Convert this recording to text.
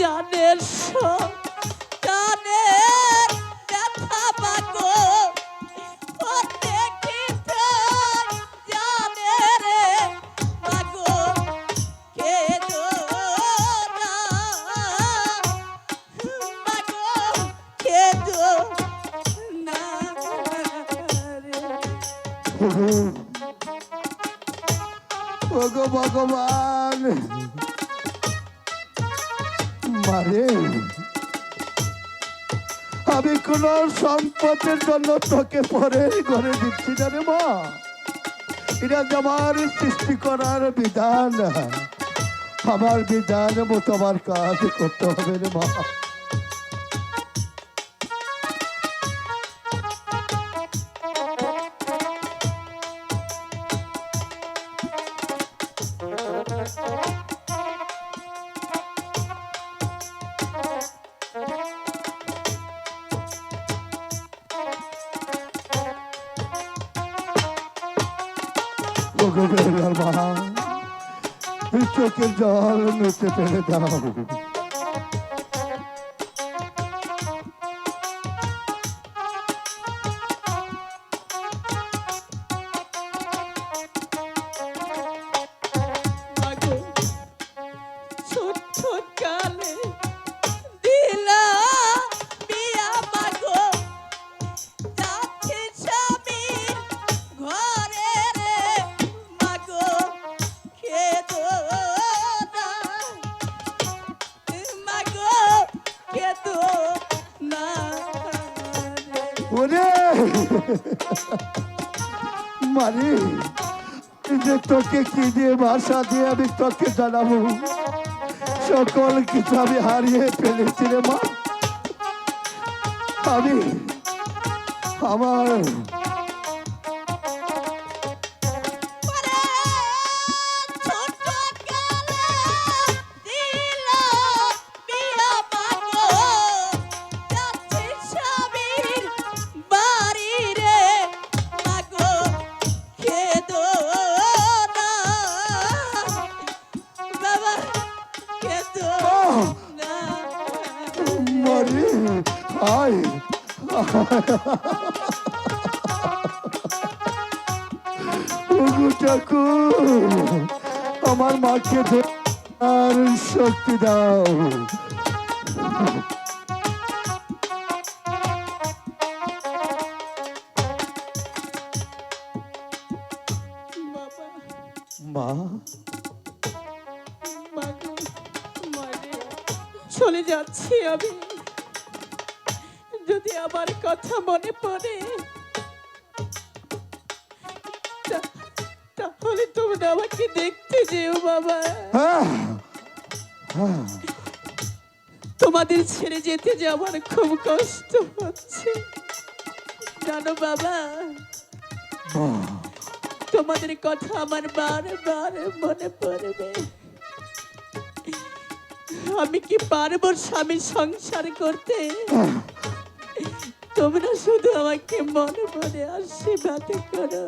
জানের জানের ব্যথা না ভগবান। আমি কোন সম্পদের জন্য তোকে পরে ঘরে দিচ্ছি না রে মা। এটা আমার সৃষ্টি করার বিধান। আমার বিধান তোমার কাজ করতে হবে রে মা। চোখের জল মুছে ফেলে দাও। ওরে। মারি যে তোকে কি দিয়ে ভাষা দিয়ে আমি তোকে জানাব? সকল কিছু আমি হারিয়ে ফেলেছি রে মা। আমি, আমার ওগো ঠাকুর আমার মাকে আর শক্তি দাও মা চলে যাচ্ছি আমি। যদি আমার কথা মনে পড়ে তাহলে তোমরা আমাকে দেখতে যেও বাবা। হ্যাঁ। তোমাদের ছেড়ে যেতে যে আমার খুব কষ্ট হচ্ছে। জানো বাবা তোমাদের কথা আমার বারবার মনে পড়বে। আমি কি পারব স্বামীর সংসার করতে? তোমরা শুধু আমাকে মনে মনে আশীর্বাদ করো।